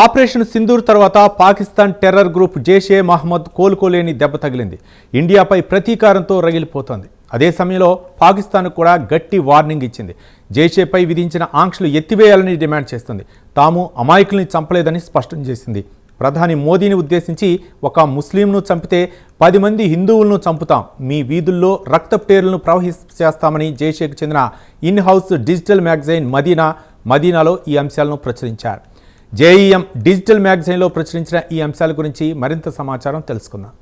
Operation Sindoor తర్వాత Pakistan terror group Jaish-e Mohammed కోలుకోలేని దెబ్బ తగిలింది. ఇండియాపై ప్రతీకారంతో రగిలిపోతోంది. అదే సమయంలో పాకిస్తాన్ కూడా గట్టి వార్నింగ్ ఇచ్చింది. జైషేపై విధించిన ఆంక్షలు ఎత్తివేయాలని డిమాండ్ చేస్తుంది. తాము అమాయకుల్ని చంపలేదని స్పష్టం చేసింది. ప్రధాని మోదీని ఉద్దేశించి ఒక ముస్లింను చంపితే పది మంది హిందువులను చంపుతాం. మీ వీధుల్లో రక్తపేరులను ప్రవహిస్తామని జైషేకు చెందిన in house digital magazine Madina మదీనాలో ఈ అంశాలను ప్రచురించారు. జేఈఎం డిజిటల్ మ్యాగజైన్లో ప్రచురించిన ఈ అంశాల గురించి మరింత సమాచారం తెలుసుకుందాం.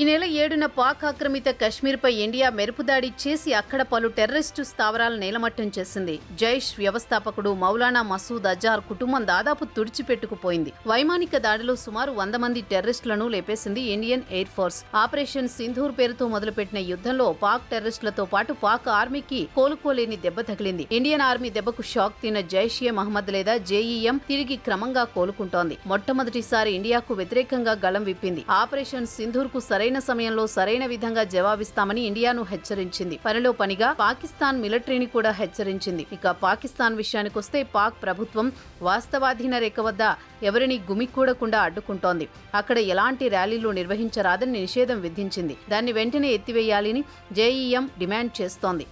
ఈ నెల ఏడున పాక్ ఆక్రమిత కశ్మీర్పై ఇండియా మెరుపుదాడి చేసి అక్కడ పలు టెర్రరిస్టు స్థావరాలు నేలమట్టం చేసింది. జైష్ వ్యవస్థాపకుడు మౌలానా మసూద్ అజార్ కుటుంబం దాదాపు తుడిచిపెట్టుకుపోయింది. వైమానిక దాడిలో సుమారు వంద మంది టెర్రరిస్టులను లేపేసింది Indian air force. Operation Sindoor పేరుతో మొదలుపెట్టిన యుద్ధంలో పాక్ టెర్రరిస్టులతో పాటు పాక్ ఆర్మీకి కోలుకోలేని దెబ్బ తగిలింది. ఇండియన్ ఆర్మీ దెబ్బకు షాక్ తిన్న జైషే మహమ్మద్ లేదా జేఈఎం తిరిగి క్రమంగా కోలుకుంటోంది. మొట్టమొదటిసారి ఇండియాకు వ్యతిరేకంగా గళం విప్పింది. ఆపరేషన్ సింధూర్కు సరైన సమయంలో సరైన విధంగా జవాబిస్తామని ఇండియాను హెచ్చరించింది. పనిలో పనిగా పాకిస్తాన్ మిలిటరీని కూడా హెచ్చరించింది. ఇక పాకిస్తాన్ విషయానికొస్తే పాక్ ప్రభుత్వం వాస్తవాధీన రేఖ వద్ద ఎవరిని గుమికూడకుండా అడ్డుకుంటోంది. అక్కడ ఎలాంటి ర్యాలీలు నిర్వహించరాదని నిషేధం విధించింది. దాన్ని వెంటనే ఎత్తివేయాలని జేఈఎం డిమాండ్ చేస్తోంది.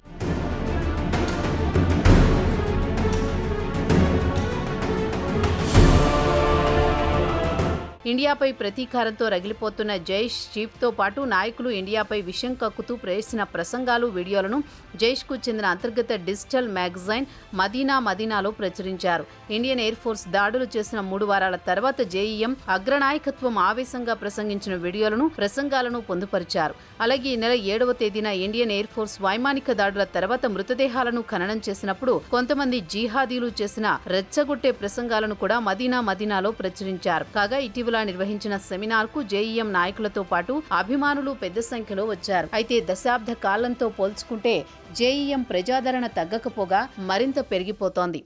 ఇండియాపై ప్రతీకారంతో రగిలిపోతున్న జైష్ చీఫ్తో పాటు నాయకులు ఇండియాపై విషం కక్కుతూ ప్రేసిన ప్రసంగాలు వీడియోలను జైష్కు చెందిన అంతర్గత డిజిటల్ మ్యాగజైన్ మదీనా మదీనాలో ప్రచురించారు. ఇండియన్ ఎయిర్ ఫోర్స్ దాడులు చేసిన మూడు వారాల తర్వాత జేఈఎం అగ్రనాయకత్వం ఆవేశంగా ప్రసంగించిన వీడియోలను ప్రసంగాలను పొందుపరిచారు. అలాగే ఈ నెల ఏడవ తేదీన ఇండియన్ ఎయిర్ ఫోర్స్ వైమానిక దాడుల తర్వాత మృతదేహాలను ఖననం చేసినప్పుడు కొంతమంది జీహాదీలు చేసిన రెచ్చగొట్టే ప్రసంగాలను కూడా మదీనా మదీనాలో ప్రచురించారు. కాగా ఇటీవల నిర్వహించిన సెమినార్కు జేఈఎం నాయకులతో పాటు అభిమానులు పెద్ద సంఖ్యలో వచ్చారు. అయితే దశాబ్ద కాలంతో పోల్చుకుంటే జేఈఎం ప్రజాదరణ తగ్గకపోగా మరింత పెరిగిపోతోంది.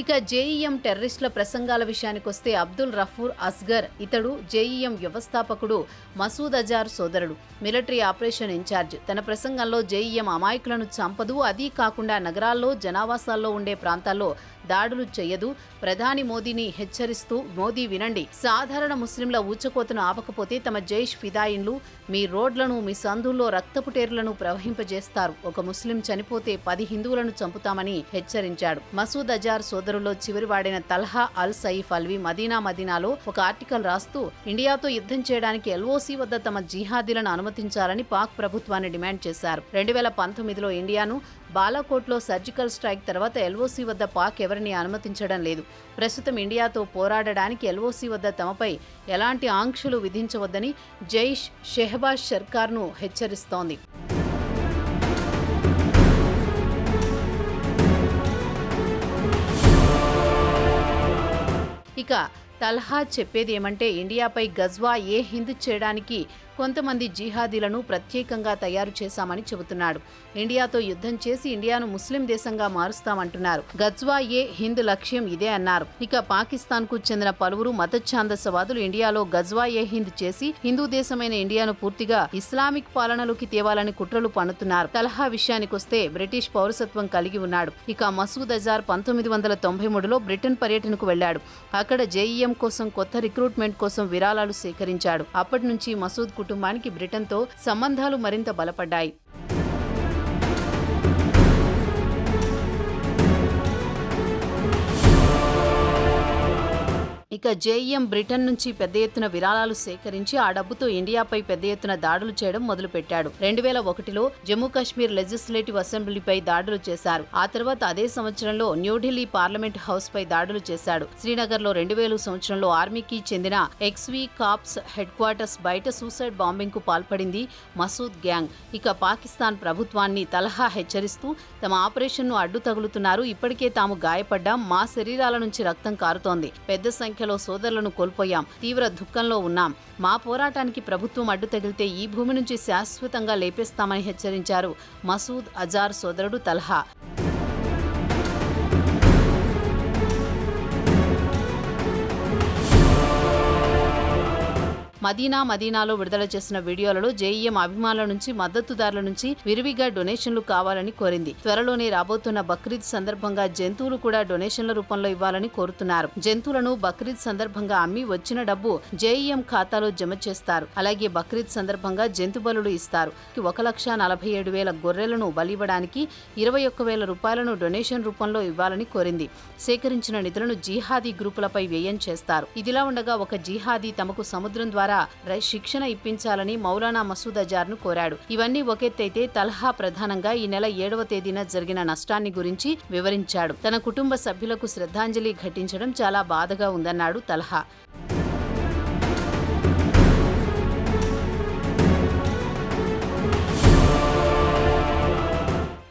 ఇక జేఈఎం టెర్రరిస్టుల ప్రసంగాల విషయానికి వస్తే అబ్దుల్ రఫూర్ అస్గర్ ఇతడు జేఈఎం వ్యవస్థాపకుడు మసూద్ అజార్ సోదరుడు. Military operation incharge. తన ప్రసంగంలో జేఈఎం అమాయకులను చంపదు అదీ కాకుండా నగరాల్లో జనావాసాల్లో ఉండే ప్రాంతాల్లో దాడులు చేయదు. ప్రధాని మోదీని హెచ్చరిస్తూ మోదీ వినండి. సాధారణ ముస్లింల ఊచకోతను ఆపకపోతే తమ జైష్ ఫిదాయిన్లు మీ రోడ్లను మీ సందుల్లో రక్తపుటేరులను ప్రవహింపజేస్తారు. ఒక ముస్లిం చనిపోతే పది హిందువులను చంపుతామని హెచ్చరించాడు. మసూద్ అజార్ సోదరులో చివరి వాడిన తల్హా అల్ సయీఫ్ అల్వి మదీనా మదీనాలో ఒక ఆర్టికల్ రాస్తూ ఇండియాతో యుద్ధం చేయడానికి ఎల్ఓసి వద్ద తమ జిహాదీలను అనుమతించాలని పాక్ ప్రభుత్వాన్ని డిమాండ్ చేశారు. రెండు వేల పంతొమ్మిదిలో ఇండియాను బాలాకోట్లో సర్జికల్ స్ట్రైక్ తర్వాత ఎల్ఓసి వద్ద పాక్ ఎవరిని అనుమతించడం లేదు. ప్రస్తుతం ఇండియాతో పోరాడడానికి ఎల్ఓసి వద్ద తమపై ఎలాంటి ఆంక్షలు విధించవద్దని జైష్ షెహబాజ్ సర్కార్ను హెచ్చరిస్తోంది. ఇక తల్హా చెప్పేది ఏమంటే ఇండియాపై గజ్వా ఏ హింద్ చేయడానికి కొంతమంది జిహాదీలను ప్రత్యేకంగా తయారు చేశామని చెబుతున్నాడు. ఇండియాతో యుద్ధం చేసి ఇండియాను ముస్లిం దేశంగా మారుస్తామంటున్నారు. గజ్వా ఏ హింద్ లక్ష్యం ఇదే అన్నారు. ఇక పాకిస్తాన్కు చెందిన పలువురు మతఛాందసవాదులు ఇండియాలో గజ్వా ఏ హింద్ చేసి హిందూ దేశమైన ఇండియాను పూర్తిగా ఇస్లామిక్ పాలనలోకి తేవాలని కుట్రలు పన్నుతున్నారు. తలహా విషయానికొస్తే బ్రిటిష్ పౌరసత్వం కలిగి ఉన్నాడు. ఇక మసూద్ అజార్ పంతొమ్మిది వందల తొంభై మూడులో బ్రిటన్ పర్యటనకు వెళ్ళాడు అక్కడ జేఈఎం కోసం కొత్త రిక్రూట్మెంట్ కోసం విరాళాలు సేకరించాడు. అప్పటి నుంచి మసూద్ కుటుంబానికి బ్రిటన్తో సంబంధాలు మరింత బలపడ్డాయి. ఇక జేఈఎం బ్రిటన్ నుంచి పెద్ద ఎత్తున విరాళాలు సేకరించి ఆ డబ్బుతో ఇండియాపై పెద్ద ఎత్తున దాడులు చేయడం మొదలుపెట్టాడు. రెండు వేల ఒకటిలో జమ్మూ కాశ్మీర్ లెజిస్లేటివ్ అసెంబ్లీపై దాడులు చేశారు. ఆ తర్వాత అదే సంవత్సరంలో న్యూఢిల్లీ పార్లమెంట్ హౌస్ పై దాడులు చేశాడు. శ్రీనగర్లో రెండు వేల సంవత్సరంలో ఆర్మీకి చెందిన ఎక్స్వీ కాప్స్ హెడ్ క్వార్టర్స్ బయట సూసైడ్ బాంబింగ్కు పాల్పడింది మసూద్ గ్యాంగ్. ఇక పాకిస్తాన్ ప్రభుత్వాన్ని తలహా హెచ్చరిస్తూ తమ ఆపరేషన్ను అడ్డు తగులుతున్నారు ఇప్పటికే తాము గాయపడ్డాం. మా శరీరాల నుంచి రక్తం కారుతోంది. పెద్ద సంఖ్య సంఖ్యలో సోదరులను కోల్పోయాం తీవ్ర దుఃఖంలో ఉన్నాం. మా పోరాటానికి ప్రభుత్వం అడ్డు తగిలితే ఈ భూమి నుంచి శాశ్వతంగా లేపేస్తామని హెచ్చరించారు మసూద్ అజార్ సోదరుడు తల్హా. మదీనా మదీనాలో విడుదల చేసిన వీడియోలలో జేఈఎం అభిమానుల నుంచి మద్దతుదారుల నుంచి విరివిగా డొనేషన్లు కావాలని కోరింది. త్వరలోనే రాబోతున్న బక్రీద్ సందర్భంగా జంతువులు కూడా డొనేషన్ల రూపంలో ఇవ్వాలని కోరుతున్నారు. జంతువులను బక్రీద్ సందర్భంగా అమ్మి వచ్చిన డబ్బు జేఈఎం ఖాతాలో జమ చేస్తారు. అలాగే బక్రీద్ సందర్భంగా జంతు బలులు ఇస్తారు. ఒక లక్ష నలభై ఏడు వేల గొర్రెలను బలివ్వడానికి ఇరవై ఒక్క వేల రూపాయలను డొనేషన్ రూపంలో ఇవ్వాలని కోరింది. సేకరించిన నిధులను జీహాదీ గ్రూపులపై వ్యయం చేస్తారు. ఇదిలా ఉండగా ఒక జీహాదీ తమకు సముద్రం ద్వారా రై- శిక్షణ ఇప్పించాలని మౌలానా మసూద్ అజార్ను కోరాడు. ఇవన్నీ ఒకెత్తైతే తల్హా ప్రధానంగా ఈ నెల ఏడవ తేదీన జరిగిన నష్టాన్ని గురించి వివరించాడు. తన కుటుంబ సభ్యులకు శ్రద్ధాంజలి ఘటించడం చాలా బాధగా ఉందన్నాడు తల్హా.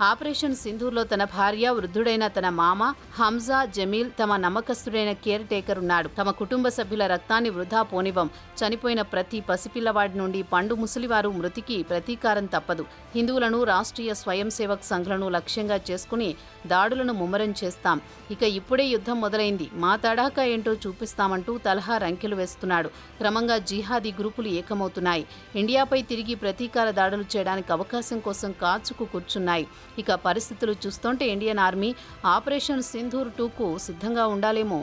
ఆపరేషన్ సింధూర్లో తన భార్య వృద్ధుడైన తన మామ హంజా జమీల్ తమ నమ్మకస్తుడైన కేర్ టేకర్ ఉన్నాడు. తమ కుటుంబ సభ్యుల రక్తాన్ని వృధా పోనివ్వం. చనిపోయిన ప్రతి పసిపిల్లవాడి నుండి పండు ముసలివారు మృతికి ప్రతీకారం తప్పదు. హిందువులను రాష్ట్రీయ స్వయం సేవక్ సంఘులను లక్ష్యంగా చేసుకుని దాడులను ముమ్మరం చేస్తాం. ఇక ఇప్పుడే యుద్ధం మొదలైంది. మా తడాకా ఏంటో చూపిస్తామంటూ తలహా రంకెలు వేస్తున్నాడు. క్రమంగా జిహాదీ గ్రూపులు ఏకమవుతున్నాయి. ఇండియాపై తిరిగి ప్రతీకార దాడులు చేయడానికి అవకాశం కోసం కాచుకు కూర్చున్నాయి. ఇక పరిస్థితులు చూస్తుంటే ఇండియన్ ఆర్మీ ఆపరేషన్ సింధూర్ టూకు సిద్ధంగా ఉండాలేమో.